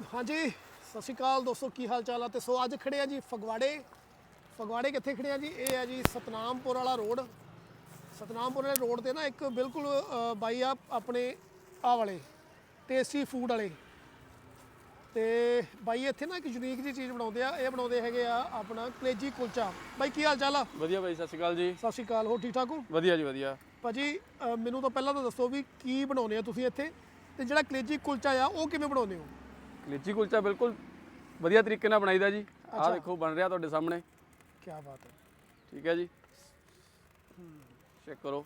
ਹਾਂਜੀ ਸਤਿ ਸ਼੍ਰੀ ਅਕਾਲ ਦੋਸਤੋ ਕੀ ਹਾਲ ਚਾਲ ਆ ਤੇ ਸੋ ਅੱਜ ਖੜੇ ਆ ਜੀ ਫਗਵਾੜੇ। ਫਗਵਾੜੇ ਕਿੱਥੇ ਖੜੇ ਆ ਜੀ? ਇਹ ਆ ਜੀ ਸਤਨਾਮਪੁਰ ਵਾਲਾ ਰੋਡ। ਸਤਨਾਮਪੁਰ ਵਾਲੇ ਰੋਡ ਤੇ ਨਾ ਇੱਕ ਬਿਲਕੁਲ ਬਾਈ ਆ ਆਪਣੇ ਆ ਵਾਲੇ ਟੇਸਟੀ ਫੂਡ ਵਾਲੇ। ਤੇ ਬਾਈ ਇੱਥੇ ਨਾ ਇੱਕ ਯੂਨੀਕ ਜੀ ਚੀਜ਼ ਬਣਾਉਂਦੇ ਆ ਇਹ ਬਣਾਉਂਦੇ ਹੈਗੇ ਆ ਆਪਣਾ ਕਲੇਜੀ ਕੁਲਚਾ। ਬਾਈ ਕੀ ਹਾਲ ਚਾਲ ਆ? ਵਧੀਆ ਬਾਈ ਸਤਿ ਸ਼੍ਰੀ ਅਕਾਲ ਜੀ। ਸਤਿ ਸ਼੍ਰੀ ਅਕਾਲ ਹੋ ਠੀਕ ਠਾਕ ਹੋ? ਵਧੀਆ ਜੀ ਵਧੀਆ। ਭਾਜੀ ਮੈਨੂੰ ਤਾਂ ਪਹਿਲਾਂ ਤਾਂ ਦੱਸੋ ਵੀ ਕੀ ਬਣਾਉਂਦੇ ਆ ਤੁਸੀਂ ਇੱਥੇ? ਤੇ ਜਿਹੜਾ ਕਲੇਜੀ ਕੁਲਚਾ ਆ ਉਹ ਕਿਵੇਂ ਬਣਾਉਂਦੇ ਹੋ? ਲੀਚੀ ਕੁਲਚਾ ਬਿਲਕੁਲ ਵਧੀਆ ਤਰੀਕੇ ਨਾਲ ਬਣਾਈਦਾ ਜੀ। ਆਹ ਦੇਖੋ ਬਣ ਰਿਹਾ ਤੁਹਾਡੇ ਸਾਹਮਣੇ। ਕੀ ਬਾਤ ਹੈ। ਠੀਕ ਹੈ ਜੀ। ਚੈੱਕ ਕਰੋ।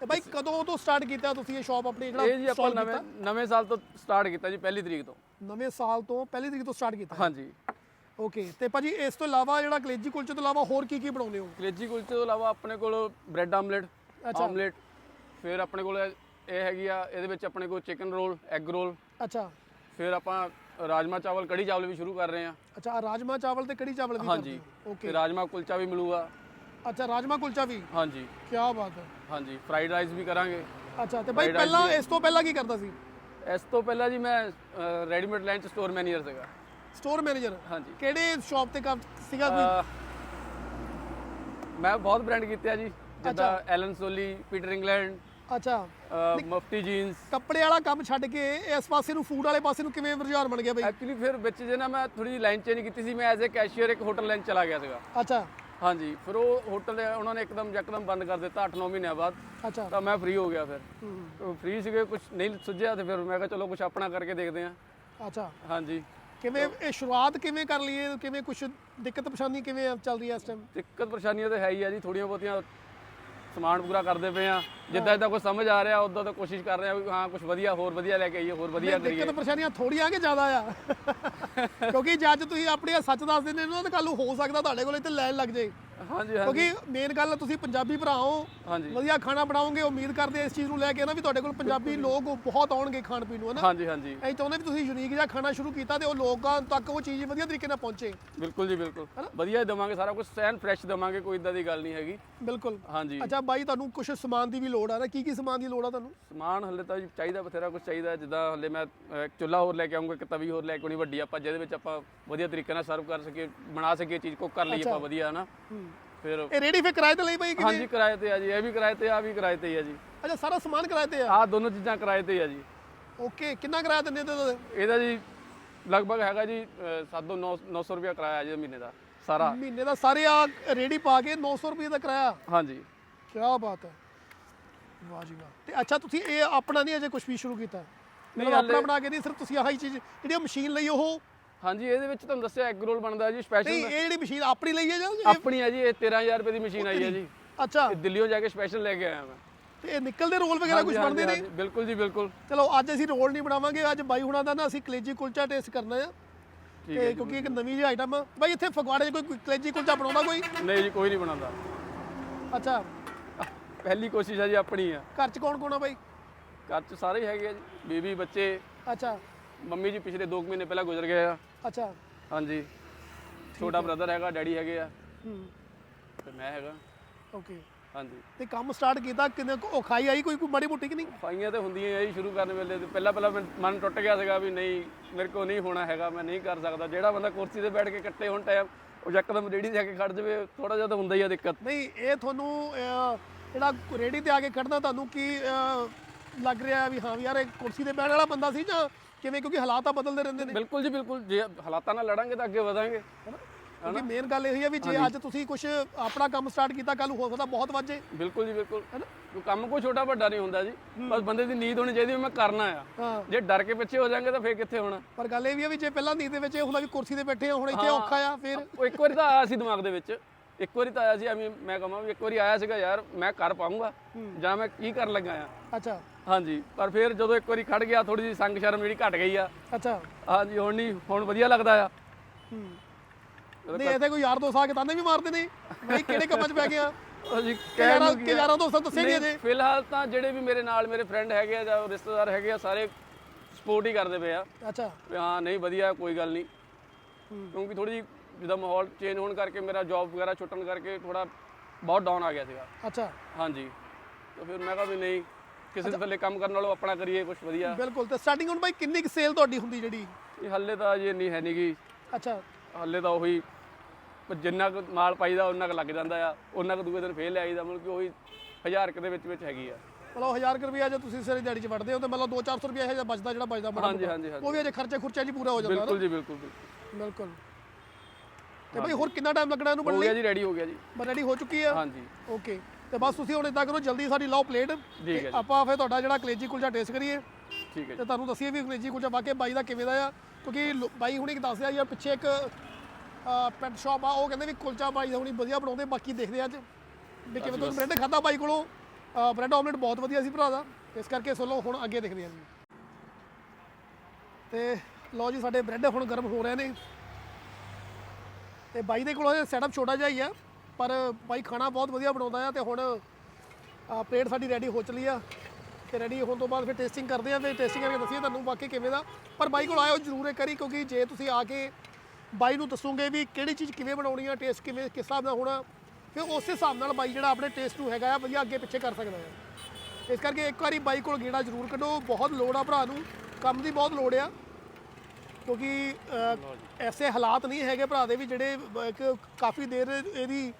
ਤੇ ਬਾਈ ਕਦੋਂ ਤੋਂ ਸਟਾਰਟ ਕੀਤਾ ਤੁਸੀਂ ਇਹ ਸ਼ਾਪ ਆਪਣੀ ਇਹ ਜਿਹੜਾ ਜੀ ਆਪਾਂ ਨਵੇਂ? ਨਵੇਂ ਸਾਲ ਤੋਂ ਸਟਾਰਟ ਕੀਤਾ ਜੀ ਪਹਿਲੀ ਤਰੀਕ ਤੋਂ। ਨਵੇਂ ਸਾਲ ਤੋਂ ਪਹਿਲੀ ਤਰੀਕ ਤੋਂ ਸਟਾਰਟ ਕੀਤਾ? ਹਾਂਜੀ। ਓਕੇ ਤੇ ਭਾਜੀ ਇਸ ਤੋਂ ਇਲਾਵਾ ਜਿਹੜਾ ਕਲੇਜੀ ਕੁਲਚੇ ਤੋਂ ਇਲਾਵਾ ਹੋਰ ਕੀ ਕੀ ਬਣਾਉਂਦੇ ਹੋ? ਕਲੇਜੀ ਕੁਲਚੇ ਤੋਂ ਇਲਾਵਾ ਆਪਣੇ ਕੋਲ ਬ੍ਰੈਡ ਆਮਲੇਟ। ਆਮਲੇਟ ਫਿਰ ਆਪਣੇ ਕੋਲ ਇਹ ਹੈਗੀ ਆ ਇਹਦੇ ਵਿੱਚ ਆਪਣੇ ਕੋਲ ਚਿਕਨ ਰੋਲ ਐਗ ਰੋਲ ਅੱਛਾ। ਫਿਰ ਆਪਾਂ ਰਾਜਮਾ ਚਾਵਲ ਕੜੀ ਚਾਵਲ ਵੀ ਸ਼ੁਰੂ ਕਰ ਰਹੇ ਹਾਂ। ਅੱਛਾ ਆਹ ਰਾਜਮਾ ਚਾਵਲ ਤੇ ਕੜੀ ਚਾਵਲ ਵੀ ਹਾਂਜੀ। ਓਕੇ ਤੇ ਰਾਜਮਾ ਕੁਲਚਾ ਵੀ ਮਿਲੂਗਾ। ਅੱਛਾ ਰਾਜਮਾ ਕੁਲਚਾ ਵੀ? ਹਾਂਜੀ। ਕੀ ਬਾਤ ਹੈ। ਹਾਂਜੀ ਫਰਾਈਡ ਰਾਈਸ ਵੀ ਕਰਾਂਗੇ। ਅੱਛਾ ਤੇ ਬਾਈ Fried rice ਪਹਿਲਾਂ ਵੀ- ਇਸ ਤੋਂ ਪਹਿਲਾਂ ਕੀ ਕਰਦਾ ਸੀ? ਇਸ ਤੋਂ ਪਹਿਲਾਂ ਜੀ ਮੈਂ ਰੈਡੀਮੇਡ ਲਾਈਨ ਚ ਸਟੋਰ ਮੈਨੇਜਰ ਸੀਗਾ। Store manager? ਹਾਂਜੀ। ਕਿਹੜੇ ਸ਼ਾਪ ਤੇ ਕੰਮ ਸੀਗਾ ਕੋਈ? ਅਹ, ਮੈਂ ਬਹੁਤ ਬ੍ਰਾਂਡ ਕੀਤੇ ਆ ਜੀ। ਜਿੱਦਾਂ ਐਲਨ ਸੋਲੀ ਪੀਟਰ ਇੰਗਲੈਂਡ ਅੱਛਾ। ਅਹ, ਮਫਤੀ ਜੀਨਸ। ਕੱਪੜੇ ਵਾਲਾ ਕੰਮ ਛੱਡ ਕੇ ਇਸ ਪਾਸੇ ਨੂੰ ਫੂਡ ਵਾਲੇ ਪਾਸੇ ਨੂੰ ਕਿਵੇਂ ਰੁਝਾਨ ਬਣ ਗਿਆ ਬਾਈ? ਐਕਚੁਅਲੀ ਫਿਰ ਵਿੱਚ ਜੇ ਨਾ ਮੈਂ ਥੋੜੀ ਜਿਹੀ ਲਾਈਨ ਚੇਂਜ ਕੀਤੀ ਸੀ ਮੈਂ ਐਜ਼ ਅ ਕੈਸ਼ੀਅਰ ਇੱਕ ਹੋਟਲ ਲਾਈਨ ਚਲਾ ਗਿਆ ਸੀਗਾ। ਅੱਛਾ। ਹਾਂਜੀ ਫਿਰ ਉਹ ਹੋਟਲ ਉਹਨਾਂ ਨੇ ਇੱਕਦਮ ਯਕਦਮ ਬੰਦ ਕਰ ਦਿੱਤਾ 8-9 ਮਹੀਨਿਆਂ ਬਾਅਦ। ਅੱਛਾ। ਤਾਂ ਮੈਂ ਫ੍ਰੀ ਹੋ ਗਿਆ ਫਿਰ। ਹੂੰ, ਫ੍ਰੀ ਸੀਗੇ ਕੁਝ ਨਹੀਂ ਸੁਝਿਆ ਤੇ ਫਿਰ ਮੈਂ ਕਿਹਾ ਚਲੋ ਕੁਝ ਆਪਣਾ ਕਰਕੇ ਦੇਖਦੇ ਹਾਂ। ਅੱਛਾ। ਹਾਂਜੀ। ਕਿਵੇਂ ਇਹ ਸ਼ੁਰੂਆਤ ਕਿਵੇਂ ਕਰ ਲਈਏ? ਕਿਵੇਂ ਕੁਝ ਦਿੱਕਤ ਪਰੇਸ਼ਾਨੀ ਕਿਵੇਂ ਚੱਲ ਰਹੀ ਹੈ ਇਸ ਟਾਈਮ ਦਿੱਕਤ ਪਰੇਸ਼ਾਨੀਆਂ ਤਾਂ ਹੈ ਹੀ ਆ ਜੀ ਥੋੜੀਆਂ ਬਹੁਤੀਆਂ ਸਮਾਨ ਪੂਰਾ ਕਰਦੇ ਪਏ ਆ ਜਿੱਦਾਂ ਜਿੱਦਾਂ ਕੁਝ ਸਮਝ ਆ ਰਿਹਾ ਉਦਾਂ ਤਾਂ ਕੋਸ਼ਿਸ਼ ਕਰ ਰਹੇ ਆ ਵੀ ਹਾਂ ਕੁਝ ਵਧੀਆ ਹੋਰ ਵਧੀਆ ਲੈ ਕੇ ਆਈਏ ਹੋਰ ਵਧੀਆ ਕਰੀਏ ਦਿੱਕਤ ਪਰੇਸ਼ਾਨੀਆਂ ਥੋੜੀਆਂ ਕਿ ਜ਼ਿਆਦਾ ਆ। ਕਿਉਂਕਿ ਜੇ ਅੱਜ ਤੁਸੀਂ ਆਪਣੇ ਸੱਚ ਦੱਸ ਦਿੰਦੇ ਹੋ ਤਾਂ ਕੱਲ ਨੂੰ ਹੋ ਸਕਦਾ ਤੁਹਾਡੇ ਕੋਲ ਇੱਥੇ ਲਾਈਨ ਲੱਗ ਜਾਏ ਹਾਂਜੀ ਹਾਂਜੀ। ਕਿਉਂਕਿ ਮੇਨ ਗੱਲ ਤੁਸੀਂ ਪੰਜਾਬੀ ਭਰਾ ਹੋ ਹਾਂਜੀ। ਵਧੀਆ ਖਾਣਾ ਬਣਾਓਗੇ ਉਮੀਦ ਕਰਦੇ ਇਸ ਚੀਜ਼ ਨੂੰ ਲੈ ਕੇ ਨਾ ਵੀ ਤੁਹਾਡੇ ਕੋਲ ਪੰਜਾਬੀ ਲੋਕ ਬਹੁਤ ਆਉਣਗੇ ਖਾਣ ਪੀਣ ਨੂੰ ਹਨਾ ਹਾਂਜੀ ਹਾਂਜੀ। ਅਸੀਂ ਚਾਹੁੰਦੇ ਵੀ ਤੁਸੀਂ ਯੂਨੀਕ ਜਿਹਾ ਖਾਣਾ ਸ਼ੁਰੂ ਕੀਤਾ ਤੇ ਉਹ ਲੋਕਾਂ ਤੱਕ ਉਹ ਚੀਜ਼ ਵਧੀਆ ਤਰੀਕੇ ਨਾਲ ਪਹੁੰਚੇ। ਬਿਲਕੁਲ ਜੀ ਬਿਲਕੁਲ। ਵਧੀਆ ਹੀ ਦੇਵਾਂਗੇ ਸਾਰਾ ਕੁਝ ਸੈਨ ਫਰੈਸ਼ ਦੇਵਾਂਗੇ ਕੋਈ ਇਦਾਂ ਦੀ ਗੱਲ ਨਹੀਂ ਹੈਗੀ। ਬਿਲਕੁਲ। ਹਾਂਜੀ। ਅੱਛਾ ਬਾਈ ਤੁਹਾਨੂੰ ਕੁਝ ਸਮਾਨ ਦੀ ਵੀ ਲੋੜ ਆ ਨਾ? ਕੀ ਕੀ ਸਮਾਨ ਦੀ ਲੋੜ ਆ ਤੁਹਾਨੂੰ? ਸਮਾਨ ਹਲੇ ਤਾਂ ਜੀ ਚਾਹੀਦਾ ਬਥੇਰਾ ਕੁਝ ਚਾਹੀਦਾ ਜਿੱਦਾਂ ਹਲੇ ਮੈਂ ਅਹ, ਇੱਕ ਚੁੱਲ੍ਹਾ ਹੋਰ ਲੈ ਕੇ ਆਉਂਗਾ ਇੱਕ ਤਵੀ ਹੋਰ ਲੈ ਕੇ ਆਉਣੀ ਵੱਡੀ। ਆਪਾਂ ਜਿਹਦੇ ਵਿੱਚ ਆਪਾਂ ਵਧੀਆ ਤਰੀਕੇ ਨਾਲ ਸਰਵ ਕਰ ਸਕੀਏ ਬਣਾ ਸਕੀਏ ਚੀਜ਼ ਕੁੱਕ ਕਰ ਲਈਏ ਆਪਾਂ ਵਧੀਆ ਹਨਾ? ਫਿਰ ਇਹ ਰੇਡੀ ਫਿਰ ਕਿਰਾਏ ਤੇ ਲਈ ਬਾਈ ਕਿ ਹਾਂਜੀ ਕਿਰਾਏ ਤੇ ਆ ਜੀ। ਇਹ ਵੀ ਕਿਰਾਏ ਤੇ ਆ ਵੀ ਕਿਰਾਏ ਤੇ ਹੀ ਆ ਜੀ। ਅੱਛਾ ਸਾਰਾ ਸਮਾਨ ਕਿਰਾਏ ਤੇ ਆ? ਆਹ ਦੋਨੋਂ ਚੀਜ਼ਾਂ ਕਿਰਾਏ ਤੇ ਹੀ ਆ ਜੀ। ਓਕੇ ਕਿੰਨਾ ਕਿਰਾਇਆ ਦਿੰਦੇ ਤੇ ਇਹਦਾ ਜੀ ਲਗਭਗ ਹੈਗਾ ਜੀ 700 900 ਰੁਪਏ ਕਿਰਾਇਆ ਜੀ ਮਹੀਨੇ ਦਾ ਸਾਰਾ। ਮਹੀਨੇ ਦਾ ਸਾਰੇ ਆ ਰੇਡੀ ਪਾ ਕੇ 900 ਰੁਪਏ ਦਾ ਕਿਰਾਇਆ? ਹਾਂਜੀ। ਕੀ ਬਾਤ ਹੈ। ਵਾਹ ਜੀ ਵਾਹ। ਤੇ ਅੱਛਾ ਤੁਸੀਂ ਇਹ ਆਪਣਾ ਨਹੀਂ ਅਜੇ ਕੁਝ ਵੀ ਸ਼ੁਰੂ ਕੀਤਾ? ਨਹੀਂ, ਨਹੀਂ ਆਪਣਾ ਬਣਾ ਕੇ ਨਹੀਂ ਸਿਰਫ ਤੁਸੀਂ ਆਹੀ ਚੀਜ਼ ਜਿਹੜੀ ਮਸ਼ੀਨ ਲਈ ਉਹ? ਹਾਂਜੀ ਇਹਦੇ ਵਿੱਚ ਤੁਹਾਨੂੰ ਦੱਸਿਆ ਐਗ ਰੋਲ ਬਣਦਾ ਜੀ ਨਹੀਂ ਸਪੈਸ਼ਲ ਇਹ ਜਿਹੜੀ ਮਸ਼ੀਨ ਆਪਣੀ ਲਈ ਹੈ ਜਾਂ ਆਪਣੀ ਹੈ ਜੀ ਇਹ 13000 ਰੁਪਏ ਦੀ ਮਸ਼ੀਨ ਆਈ ਹੈ ਜੀ। ਅੱਛਾ। ਇਹ ਦਿੱਲੀੋਂ ਜਾ ਕੇ ਸਪੈਸ਼ਲ ਲੈ ਕੇ ਆਇਆ ਮੈਂ। ਤੇ ਇਹ ਨਿਕਲਦੇ ਰੋਲ ਵਗੈਰਾ ਕੁਝ ਬਣਦੇ ਨੇ? ਬਿਲਕੁਲ ਜੀ ਬਿਲਕੁਲ। ਚਲੋ ਅੱਜ ਅਸੀਂ ਰੋਲ ਨਹੀਂ ਬਣਾਵਾਂਗੇ ਅੱਜ ਬਾਈ ਹੁਣਾਂ ਦਾ ਨਾ ਅਸੀਂ ਕਲੇਜੀ ਕੁਲਚਾ ਟੇਸਟ ਕਰਨਾ ਆ। ਠੀਕ ਤੇ ਹੈ ਕਿਉਂਕਿ ਇੱਕ ਨਵੀਂ ਜਿਹੀ ਆਈਟਮ ਆ। ਬਾਈ ਇੱਥੇ ਫਗਵਾੜੇ 'ਚ ਕੋਈ ਕਲੇਜੀ ਕੁਲਚਾ ਬਣਾਉਂਦਾ ਕੋਈ? ਨਹੀਂ ਜੀ ਕੋਈ ਨਹੀਂ ਬਣਾਉਂਦਾ। ਅੱਛਾ। ਪਹਿਲੀ ਕੋਸ਼ਿਸ਼ ਹੈ ਜੀ ਆਪਣੀ ਆ। ਘਰ 'ਚ ਕੌਣ ਕੌਣ ਆ ਬਾਈ? ਘਰ 'ਚ ਸਾਰੇ ਹੀ ਹੈਗੇ ਆ ਜੀ ਬੀਬੀ ਬੱਚੇ। ਅੱਛਾ। ਮੰਮੀ ਜੀ ਪਿਛਲੇ 2 ਮਹੀਨੇ ਪਹਿਲਾਂ ਗੁਜ਼ਰ ਗਏ ਆ। ਅੱਛਾ। ਹਾਂਜੀ। ਛੋਟਾ ਬ੍ਰਦਰ ਹੈਗਾ ਡੈਡੀ ਹੈਗੇ ਆ। ਹੂੰ। ਤੇ ਮੈਂ ਹੈਗਾ। ਓਕੇ। ਹਾਂਜੀ। ਤੇ ਕੰਮ ਸਟਾਰਟ ਕੀਤਾ ਕਿੰਨੇ ਕੁ? ਔਖਾਈ ਆਈ ਕੋਈ ਕੋਈ ਮਾੜੀ ਮੋਟੀ ਕਿ ਨਹੀਂ? ਸਫਾਈਆਂ ਤੇ ਹੁੰਦੀਆਂ ਹੀ ਆ ਜੀ ਸ਼ੁਰੂ ਕਰਨ ਵੇਲੇ ਤੇ ਪਹਿਲਾਂ ਪਹਿਲਾਂ ਮਨ ਟੁੱਟ ਗਿਆ ਸੀਗਾ ਵੀ ਨਹੀਂ ਮੇਰੇ ਕੋਲ ਨਹੀਂ ਹੋਣਾ ਹੈਗਾ ਮੈਂ ਨਹੀਂ ਕਰ ਸਕਦਾ। ਜਿਹੜਾ ਬੰਦਾ ਕੁਰਸੀ ਤੇ ਬੈਠ ਕੇ ਕੱਟੇ ਹੁਣ ਟਾਈਮ ਉਹ ਯਕਦਮ ਰੇੜੀ ਆ ਕੇ ਖੜ ਜਾਵੇ ਥੋੜਾ ਜਿਹਾ ਤਾਂ ਹੁੰਦਾ ਹੀ ਆ ਦਿੱਕਤ। ਨਹੀਂ ਇਹ ਤੁਹਾਨੂੰ ਜਿਹੜਾ ਰੇੜੀ ਤੇ ਆ ਕੇ ਖੜਨਾ ਤੁਹਾਨੂੰ ਕੀ ਲੱਗ ਰਿਹਾ ਵੀ ਹਾਂ ਵੀ ਯਾਰ ਇਹ ਕੁਰਸੀ ਤੇ ਬੈਠਣ ਵਾਲਾ ਬੰਦਾ ਸੀ ਜਾਂ ਕਿਵੇਂ? ਕਿਉਂਕਿ ਹਾਲਾਤ ਤਾਂ ਬਦਲਦੇ ਰਹਿੰਦੇ ਨੇ। ਬਿਲਕੁਲ ਜੀ ਬਿਲਕੁਲ। ਜੇ ਹਾਲਾਤਾਂ ਨਾਲ ਲੜਾਂਗੇ ਤਾਂ ਅੱਗੇ ਵਧਾਂਗੇ। ਕਿਉਂਕਿ ਮੇਨ ਗੱਲ ਇਹ ਹੈ ਵੀ ਜੇ ਅੱਜ ਤੁਸੀਂ ਕੁਝ ਆਪਣਾ ਕੰਮ ਸਟਾਰਟ ਕੀਤਾ ਕੱਲ ਹੋ ਸਕਦਾ ਬਹੁਤ ਵਾਜੇ ਬਿਲਕੁਲ ਜੀ ਬਿਲਕੁਲ। ਕੰਮ ਕੋਈ ਛੋਟਾ ਵੱਡਾ ਨਹੀਂ ਹੁੰਦਾ ਜੀ। ਬਸ ਬੰਦੇ ਦੀ ਨੀਂਦ ਹੋਣੀ ਚਾਹੀਦੀ ਮੈਂ ਕਰਨਾ ਆ। ਜੇ ਡਰ ਕੇ ਪਿੱਛੇ ਹੋ ਜਾਾਂਗੇ ਤਾਂ ਫੇਰ ਕਿੱਥੇ ਹੋਣਾ? ਪਰ ਗੱਲ ਇਹ ਵੀ ਹੈ ਵੀ ਜੇ ਪਹਿਲਾਂ ਨੀਂਦ ਦੇ ਵਿੱਚ ਇਹ ਹੁੰਦਾ ਵੀ ਕੁਰਸੀ ਤੇ ਬੈਠੇ ਹੁਣ ਇੱਥੇ ਔਖਾ ਆ ਫਿਰ। ਉਹ ਇੱਕ ਵਾਰੀ ਤਾਂ ਆਇਆ ਸੀ ਦਿਮਾਗ ਦੇ ਵਿੱਚ। ਇੱਕ ਵਾਰੀ ਤਾਂ ਆਇਆ ਸੀ ਐਵੇਂ ਮੈਂ ਕਹਾਂ ਵੀ ਇੱਕ ਵਾਰੀ ਆਇਆ ਸੀਗਾ ਯਾਰ ਮੈਂ ਕਰ ਪਾਉਂਗਾ ਜਾਂ ਮੈਂ ਕੀ ਕਰਨ ਲੱਗਾ ਆ। ਅੱਛਾ। ਹਾਂਜੀ ਪਰ ਫਿਰ ਜਦੋਂ ਇੱਕ ਵਾਰੀ ਖੜ ਗਿਆ ਥੋੜੀ ਜਿਹੀ ਸੰਗ ਸ਼ਰਮ ਜਿਹੜੀ ਘਟ ਗਈ ਆ। ਅੱਛਾ। ਹਾਂਜੀ ਹੁਣ ਨਹੀਂ ਹੁਣ ਵਧੀਆ ਲੱਗਦਾ ਆ। ਹੂੰ। ਨਹੀਂ ਇਹਦੇ ਕੋਈ ਯਾਰ ਦੋਸਤ ਆ ਕੇ ਤਾਨੇ ਵੀ ਮਾਰਦੇ ਨੇ? ਬਈ ਕਿਹੜੇ ਕੰਮਾਂ 'ਚ ਪੈ ਗਿਆ? ਜੀ ਯਾਰਾਂ ਕਿ ਯਾਰਾਂ ਦੋਸਤਾਂ ਦੱਸੇ ਨਹੀਂ ਅਜੇ। ਫਿਲਹਾਲ ਤਾਂ ਜਿਹੜੇ ਵੀ ਮੇਰੇ ਨਾਲ ਮੇਰੇ ਫਰੈਂਡ ਹੈਗੇ ਆ ਜਾਂ ਰਿਸ਼ਤੇਦਾਰ ਹੈਗੇ ਆ ਸਾਰੇ ਸਪੋਰਟ ਹੀ ਕਰਦੇ ਪਏ ਆ। ਅੱਛਾ। ਹਾਂ ਨਹੀਂ ਵਧੀਆ ਕੋਈ ਗੱਲ ਨਹੀਂ। ਕਿਉਂਕਿ ਥੋੜੀ ਜਿਹੀ ਜਿੱਦਾਂ ਮਾਹੌਲ ਚੇਂਜ ਹੋਣ ਕਰਕੇ ਮੇਰਾ ਜੌਬ ਵਗੈਰਾ ਛੁੱਟਣ ਕਰਕੇ ਥੋੜਾ ਬਹੁਤ ਡਾਊਨ ਆ ਗਿਆ ਸੀਗਾ। ਅੱਛਾ। ਹਾਂਜੀ। ਤਾਂ ਫਿਰ ਮੈਂ ਕਿਹਾ ਵੀ ਨਹੀਂ ਕਿਸੇ ਦੇ ਥੱਲੇ ਕੰਮ ਕਰਨ ਨਾਲੋਂ ਆਪਣਾ ਕਰੀਏ ਕੁਝ ਵਧੀਆ। ਬਿਲਕੁਲ ਤੇ ਸਟਾਰਟਿੰਗ ਹੁਣ ਬਾਈ ਕਿੰਨੀ ਕੁ ਸੇਲ ਤੁਹਾਡੀ ਹੁੰਦੀ ਜਿਹੜੀ? ਇਹ ਹੱਲੇ ਤਾਂ ਜੇ ਨਹੀਂ ਹੈ ਨਹੀਂਗੀ ਅੱਛਾ। ਹੱਲੇ ਤਾਂ ਉਹੀ ਜਿੰਨਾ ਕੁ ਮਾਲ ਪਾਈਦਾ ਉਹਨਾਂ ਕੁ ਲੱਗ ਜਾਂਦਾ ਆ ਉਹਨਾਂ ਕੁ ਦੂਏ ਦਿਨ ਫੇਰ ਲਿਆਈਦਾ ਮਤਲਬ ਕਿ ਉਹੀ ਹਜ਼ਾਰ ਕੁ ਦੇ ਵਿੱਚ ਵਿੱਚ ਹੈਗੀ ਆ। ਮਤਲਬ 1000 ਕੁ ਰੁਪਇਆ ਜੇ ਤੁਸੀਂ ਸਿਰੇ ਦਿਹਾੜੀ ਚ ਵੜਦੇ ਹੋ ਤੇ ਮਤਲਬ 2-400 ਰੁਪਇਆ ਇਹ ਜਿਹਾ ਬਚਦਾ ਜਿਹੜਾ ਬਚਦਾ ਹਾਂਜੀ ਉਹ ਵੀ ਅਜੇ ਖਰਚੇ ਖੁਰਚੇ ਜੀ ਪੂਰਾ ਹੋ ਜਾਂਦਾ ਬਿਲਕੁਲ ਜੀ ਬਿਲਕੁਲ। ਬਿਲਕੁਲ। ਤੇ ਬਾਈ ਹੋਰ ਕਿੰਨਾ ਟਾਈਮ ਲੱਗਣਾ ਇਹਨੂੰ ਹੋ ਬਣਨ ਗਿਆ ਜੀ ਰੈਡੀ ਹੋ ਗਿਆ ਜੀ। ਲਈ ਰੈਡੀ ਹੋ ਚੁੱਕੀ ਆ? ਹਾਂਜੀ। ਓਕੇ ਤੇ ਬਸ ਤੁਸੀਂ ਹੁਣ ਇਦਾਂ ਕਰੋ ਜਲਦੀ ਸਾਡੀ ਲਾਓ ਪਲੇਟ ਤੇ ਹੈ ਜੀ। ਆਪਾਂ ਫਿਰ ਤੁਹਾਡਾ ਜਿਹੜਾ ਕਲੇਜੀ ਕੁਲਚਾ ਟੇਸਟ ਕਰੀਏ। ਠੀਕ ਹੈ ਤੇ ਜੀ। ਤੁਹਾਨੂੰ ਦੱਸੀਏ ਵੀ ਕਲੇਜੀ ਕੁਲਚਾ ਵਾਕਿਆ ਬਾਈ ਦਾ ਕਿਵੇਂ ਦਾ ਆ। ਕਿਉਂਕਿ ਲੋ- ਬਾਈ ਹੁਣੀ ਦੱਸਿਆ ਯਾਰ ਪਿੱਛੇ ਇੱਕ ਪੈਟ ਸ਼ਾਪ ਆ ਉਹ ਕਹਿੰਦੇ ਵੀ ਕੁਲਚਾ ਬਾਈ ਦਾ ਹੁਣੀ ਵਧੀਆ ਬਣਾਉਂਦੇ ਬਾਕੀ ਦੇਖਦੇ ਆ ਅੱਜ। ਵੀ ਕਿਵੇਂ ਤੁਹਾਨੂੰ ਬ੍ਰੈਡ ਖਾਦਾ ਬਾਈ ਕੋਲੋਂ? ਬ੍ਰੈਡ ਆਮਲੇਟ ਬਹੁਤ ਵਧੀਆ ਸੀ ਭਰਾ ਦਾ। ਇਸ ਕਰਕੇ ਸੋਲੋ ਹੁਣ ਅੱਗੇ ਦੇਖਦੇ ਆ ਜੀ। ਤੇ ਲਓ ਜੀ ਸਾਡੇ ਬ੍ਰੈਡ ਹੁਣ ਗਰਮ ਹੋ ਰਹੇ ਨੇ। ਤੇ ਬਾਈ ਦੇ ਕੋਲ ਸੈਟਅਪ ਛੋਟਾ ਜਿਹਾ ਹੀ ਆ, ਪਰ ਬਾਈ ਖਾਣਾ ਬਹੁਤ ਵਧੀਆ ਬਣਾਉਂਦਾ ਆ ਤੇ ਹੁਣ ਪਲੇਟ ਸਾਡੀ ਰੈਡੀ ਹੋ ਚਲੀ ਆ ਤੇ ਰੈਡੀ ਹੋਣ ਤੋਂ ਬਾਅਦ ਫਿਰ ਟੇਸਟਿੰਗ ਕਰਦੇ ਆ ਤੇ ਟੇਸਟਿੰਗ ਕਰਕੇ ਦੱਸੀਏ ਤੁਹਾਨੂੰ ਵਾਕਈ ਕਿਵੇਂ ਦਾ। ਪਰ ਬਾਈ ਕੋਲ ਆਇਓ ਜ਼ਰੂਰ ਇੱਕ ਵਾਰੀ, ਕਿਉਂਕਿ ਜੇ ਤੁਸੀਂ ਆ ਕੇ ਬਾਈ ਨੂੰ ਦੱਸੋਗੇ ਵੀ ਕਿਹੜੀ ਚੀਜ਼ ਕਿਵੇਂ ਬਣਾਉਣੀ ਆ ਟੇਸਟ ਕਿਵੇਂ, ਕਿਸ ਹਿਸਾਬ ਨਾਲ ਹੋਣਾ, ਫਿਰ ਉਸ ਹਿਸਾਬ ਨਾਲ ਬਾਈ ਜਿਹੜਾ ਆਪਣੇ ਟੇਸਟ ਨੂੰ ਹੈਗਾ ਆ, ਵਧੀਆ ਅੱਗੇ ਪਿੱਛੇ ਕਰ ਸਕਦਾ ਆ। ਇਸ ਕਰਕੇ ਇੱਕ ਵਾਰੀ ਬਾਈ ਕੋਲ ਗੇੜਾ ਜ਼ਰੂਰ ਕੱਢੋ, ਬਹੁਤ ਲੋੜ ਆ ਭਰਾ ਨੂੰ, ਕੰਮ ਦੀ ਬਹੁਤ ਲੋੜ ਆ। ਕਿਉਂਕਿ ਅ, ਐਸੇ ਹਾਲਾਤ ਨਹੀਂ ਹੈਗੇ ਭਰਾ ਦੇ ਵੀ ਜਿਹੜੇ ਬ- ਇੱਕ ਕਾਫੀ ਦੇਰ ਇਹਦੀ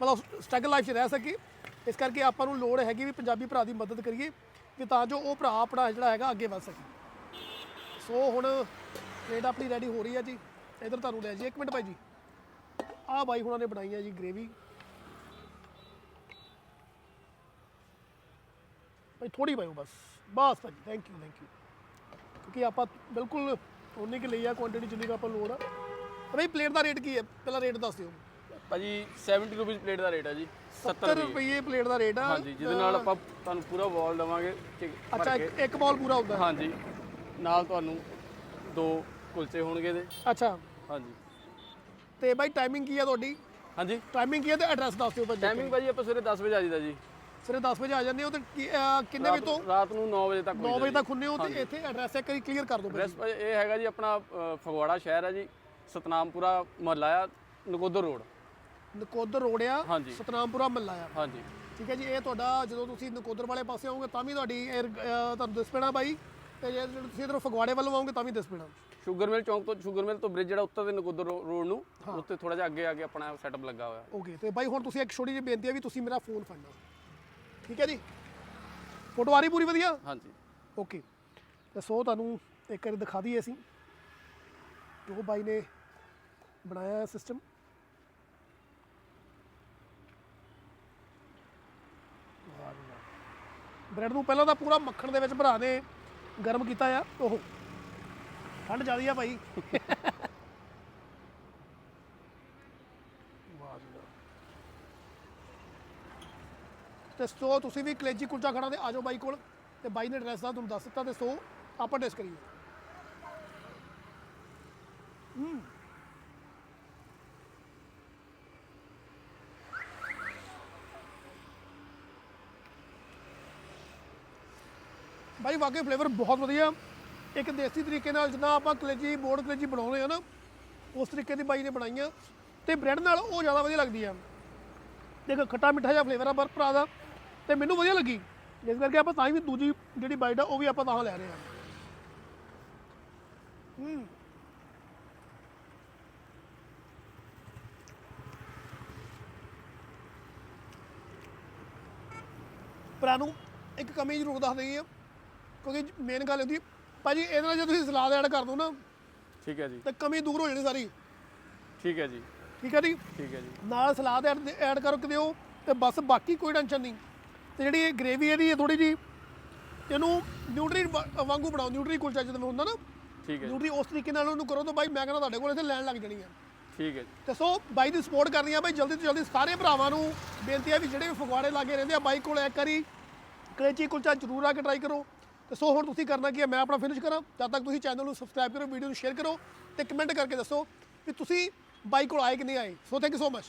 ਮਤਲਬ ਸਟਰਗਲ ਲਾਈਫ 'ਚ ਰਹਿ ਸਕੇ। ਇਸ ਕਰਕੇ ਆਪਾਂ ਨੂੰ ਲੋੜ ਹੈਗੀ ਵੀ ਪੰਜਾਬੀ ਭਰਾ ਦੀ ਮਦਦ ਕਰੀਏ ਵੀ ਤਾਂ ਜੋ ਉਹ ਭਰਾ ਆਪਣਾ ਜਿਹੜਾ ਹੈਗਾ ਅੱਗੇ ਵੱਧ ਸਕੇ। ਸੋ ਹੁਣ ਪਲੇਟ ਆਪਣੀ ਰੈਡੀ ਹੋ ਰਹੀ ਹੈ ਜੀ। ਇਧਰ ਤੁਹਾਨੂੰ ਲੈ ਜੀ ਇੱਕ ਮਿੰਟ ਭਾਈ ਜੀ। ਆਹ ਬਾਈ ਹੁਣਾਂ ਨੇ ਬਣਾਈ ਹੈ ਜੀ ਗ੍ਰੇਵੀ ਭਾਈ ਥੋੜੀ ਪਾਇਓ ਬਸ। ਬਸ ਭਾਜੀ ਥੈਂਕ ਯੂ ਥੈਂਕ ਯੂ ਕਿਉਂਕਿ ਆਪਾਂ ਬਿਲਕੁਲ ਉਨੀ ਕਿ ਲਈ ਆ ਕੁਆਂਟੀਟੀ ਜਿੰਨੀ ਕੁ ਆਪਾਂ ਲੋੜ ਆ। ਭਾਈ ਪਲੇਟ ਦਾ ਰੇਟ ਕੀ ਹੈ? ਪਹਿਲਾਂ ਰੇਟ ਦੱਸ ਦਿਓ। ਭਾਜੀ 70 ਰੁਪਏ ਪਲੇਟ ਦਾ ਰੇਟ ਹੈ ਜੀ 70 70 ਰੁਪਏ। ਪਲੇਟ ਦਾ ਰੇਟ ਆ। ਹਾਂਜੀ ਜਿਹਦੇ ਨਾਲ ਆਪਾਂ ਤੁਹਾਨੂੰ ਪੂਰਾ ਵਾਲ ਦਵਾਂਗੇ ਅੱਛਾ। ਇੱਕ- ਇੱਕ ਬਾਲ ਪੂਰਾ ਹੁੰਦਾ। ਹਾਂਜੀ ਨਾਲ ਤੁਹਾਨੂੰ ਦੋ ਕੁਲਚੇ ਹੋਣਗੇ ਦੇ ਅੱਛਾ। ਹਾਂਜੀ। ਤੇ ਭਾਈ ਟਾਈਮਿੰਗ ਕੀ ਆ ਤੁਹਾਡੀ? ਹਾਂਜੀ। ਟਾਈਮਿੰਗ ਕੀ ਹੈ ਤੇ ਐਡਰੈਸ ਦੱਸ ਦਿਓ ਭਾਜੀ। ਟਾਈਮਿੰਗ ਭਾਜੀ ਆਪਾਂ ਸਵੇਰੇ 10 ਵਜੇ ਆ ਜੀਦਾ ਜੀ। ਸਵੇਰੇ 10 ਵਜੇ ਆ ਜਾਂਦੇ ਹੋ ਤੇ ਕੀ- ਅਹ ਕਿੰਨੇ ਵਜੇ ਤੋਂ? ਰਾਤ ਨੂੰ 9 ਵਜੇ ਤੱਕ 9 ਵਜੇ ਤੱਕ ਹੁੰਨੇ ਹੋ ਤੇ ਇੱਥੇ ਐਡਰੈਸ ਇੱਕ ਵਾਰੀ ਕਲੀਅਰ ਕਰ ਦਿਓ ਭਾਜੀ। ਐਡਰੈਸ ਇਹ ਹੈਗਾ ਜੀ ਆਪਣਾ ਅ, ਫਗਵਾੜਾ ਸ਼ਹਿਰ ਹੈ ਜੀ ਸਤਨਾਮਪੁਰਾ ਮੁਹੱਲਾ ਆ ਨਕੋਦਰ ਰੋਡ। ਨਕੋਦਰ ਰੋਡ ਆ ਹਾਂਜੀ। ਸਤਨਾਮਪੁਰਾ ਮੱਲਾ ਆ। ਹਾਂਜੀ। ਠੀਕ ਹੈ ਜੀ ਇਹ ਤੁਹਾਡਾ ਜਦੋਂ ਤੁਸੀਂ ਨਕੋਦਰ ਵਾਲੇ ਪਾਸੇ ਆਓਗੇ ਤਾਂ ਵੀ ਤੁਹਾਡੀ ਇਹ, ਅਹ, ਤੁਹਾਨੂੰ ਦਿਸ ਪੈਣਾ ਬਾਈ ਤੇ ਜੇ ਤੁਸੀਂ ਇਧਰੋਂ ਫਗਵਾੜੇ ਵੱਲੋਂ ਆਓਗੇ ਤਾਂ ਵੀ ਦਿਸ ਪੈਣਾ। ਸ਼ੂਗਰ ਮਿਲ ਚੌਂਕ ਤੋਂ ਸ਼ੂਗਰ ਮਿਲ ਤੋਂ ਬ੍ਰਿਜ ਜਿਹੜਾ ਉੱਤਰ ਦੇ ਨਕੋਦਰ ਰੋ- ਰੋਡ ਨੂੰ ਉੱਤੇ ਥੋੜਾ ਜਿਹਾ ਅੱਗੇ ਆ ਕੇ ਆਪਣਾ ਸੈਟਅਪ ਲੱਗਾ ਹੋਇਆ। ਓਕੇ ਤੇ ਬਾਈ ਹੁਣ ਤੁਸੀਂ ਇੱਕ ਛੋਟੀ ਜਿਹੀ ਬੇਨਤੀ ਹੈ ਵੀ ਤੁਸੀਂ ਮੇਰਾ ਫੋਨ ਫੜਨਾ। ਠੀਕ ਹੈ ਜੀ? ਫੋਟੋ ਆ ਰਹੀ ਪੂਰੀ ਵਧੀਆ? ਹਾਂਜੀ। ਓਕੇ। ਤੇ ਸੋ ਤੁਹਾਨੂੰ ਇੱਕ ਵਾਰੀ ਦਿਖਾ ਦਈਏ ਅਸੀਂ। ਜੋ ਬਾਈ ਨੇ ਬਣਾਇਆ ਹੈ ਸਿਸਟਮ ਬ੍ਰੈਡ ਨੂੰ ਪਹਿਲਾਂ ਤਾਂ ਪੂਰਾ ਮੱਖਣ ਦੇ ਵਿੱਚ ਭਰਾ ਨੇ ਗਰਮ ਕੀਤਾ ਆ। ਉਹ ਠੰਡ ਜ਼ਿਆਦੀ ਆ ਭਾਈ ਵਾਹ ਜੀ ਵਾਹ। ਤੇ ਸੋ ਤੁਸੀਂ ਵੀ ਕਲੇਜੀ ਕੁਲਚਾ ਖੜਾ ਤੇ ਆਜੋ ਬਾਈ ਕੋਲ ਤੇ ਬਾਈ ਨੇ ਐਡਰੈਸ ਦਾ ਤੁਹਾਨੂੰ ਦੱਸ ਦਿੱਤਾ ਤੇ ਸੋ ਆਪਾਂ ਟੈਸਟ ਕਰੀਏ। ਹੂੰ। ਬਾਈ ਵਾਕਈ ਫਲੇਵਰ ਬਹੁਤ ਵਧੀਆ। ਇੱਕ ਦੇਸੀ ਤਰੀਕੇ ਨਾਲ ਜਿੱਦਾਂ ਆਪਾਂ ਕਲੇਜੀ, ਬੋਰਡ ਕਲੇਜੀ ਬਣਾਉਂਦੇ ਆ ਨਾ, ਉਸ ਤਰੀਕੇ ਦੀ ਬਾਈ ਨੇ ਬਣਾਈਆਂ ਤੇ ਬ੍ਰੈਡ ਨਾਲ ਉਹ ਜ਼ਿਆਦਾ ਵਧੀਆ ਲੱਗਦੀ ਆ। ਦੇਖੋ ਖੱਟਾ ਮਿੱਠਾ ਜਿਹਾ ਫਲੇਵਰ ਆ ਪਰ ਭਰਾ ਦਾ। ਤੇ ਮੈਨੂੰ ਵਧੀਆ ਲੱਗੀ। ਇਸ ਕਰਕੇ ਆਪਾਂ ਤਾਂ ਹੀ ਵੀ ਦੂਜੀ ਜਿਹੜੀ ਬਾਈਟ ਆ ਉਹ ਵੀ ਆਪਾਂ ਤਾਂ ਲੈ ਰਹੇ ਹਾਂ ਹੂੰ। ਭਰਾ ਨੂੰ ਇੱਕ ਕਮੀ ਜ਼ਰੂਰ ਦੱਸ ਦਈ ਆ ਕਿਉਂਕਿ ਮੇਨ ਗੱਲ ਹੁੰਦੀ ਭਾਜੀ ਇਹਦੇ ਨਾਲ ਜੇ ਤੁਸੀਂ ਸਲਾਦ ਐਡ ਕਰ ਦੋ ਨਾ ਠੀਕ ਹੈ ਜੀ। ਤੇ ਕਮੀ ਦੂਰ ਹੋ ਜਾਣੀ ਸਾਰੀ। ਠੀਕ ਹੈ ਜੀ। ਠੀਕ ਹੈ ਜੀ? ਠੀਕ ਹੈ ਜੀ। ਨਾਲ ਸਲਾਦ ਐਡ ਐਡ ਕਰੋ ਕਿ ਦਿਓ ਤੇ ਬਸ ਬਾਕੀ ਕੋਈ ਟੈਨਸ਼ਨ ਨਹੀਂ। ਤੇ ਜਿਹੜੀ ਇਹ ਗ੍ਰੇਵੀ ਇਹਦੀ ਹੈ ਥੋੜੀ ਜੀ ਇਹਨੂੰ ਨਿਊਟਰੀ ਵਾਂਗੂ ਬਣਾਓ ਨਿਊਟਰੀ ਕੁਲਚਾ ਜਿਵੇਂ ਹੁੰਦਾ ਨਾ। ਠੀਕ ਹੈ ਨਿਊਟਰੀ ਉਸ ਤਰੀਕੇ ਨਾਲ ਉਹਨੂੰ ਕਰੋ ਤਾਂ ਬਾਈ ਮੈਂ ਕਹਿੰਦਾ ਤੁਹਾਡੇ ਕੋਲ ਇੱਥੇ ਲੈਣ ਲੱਗ ਜਾਣੀ ਆ। ਠੀਕ ਹੈ ਜੀ। ਤੇ ਸੋ ਬਾਈ ਦੀ ਸਪੋਰਟ ਕਰਨੀ ਆ ਬਾਈ ਜਲਦੀ ਤੋਂ ਜਲਦੀ ਸਾਰੇ ਭਰਾਵਾਂ ਨੂੰ ਬੇਨਤੀ ਆ ਵੀ ਜਿਹੜੇ ਵੀ ਫਗਵਾੜੇ ਲਾਗੇ ਰਹਿੰਦੇ ਆ ਬਾਈ ਕੋਲ ਇੱਕ ਵਾਰੀ ਕਲੇਚੀ ਕੁਲਚਾ ਜ਼ਰੂਰ ਆ ਕੇ ਟਰਾਈ ਕਰੋ। ਤੇ ਸੋ ਹੁਣ ਤੁਸੀਂ ਕਰਨਾ ਕੀ ਹੈ ਮੈਂ ਆਪਣਾ ਫਿਨਿਸ਼ ਕਰਾਂ ਜਦ ਤੱਕ ਤੁਸੀਂ ਚੈਨਲ ਨੂੰ ਸਬਸਕ੍ਰਾਈਬ ਕਰੋ ਵੀਡੀਓ ਨੂੰ ਸ਼ੇਅਰ ਕਰੋ ਤੇ ਕਮੈਂਟ ਕਰਕੇ ਦੱਸੋ ਵੀ ਤੁਸੀਂ ਬਾਈ ਕੋਲ ਆਏ ਕਿ ਨਹੀਂ ਆਏ। So thank you so much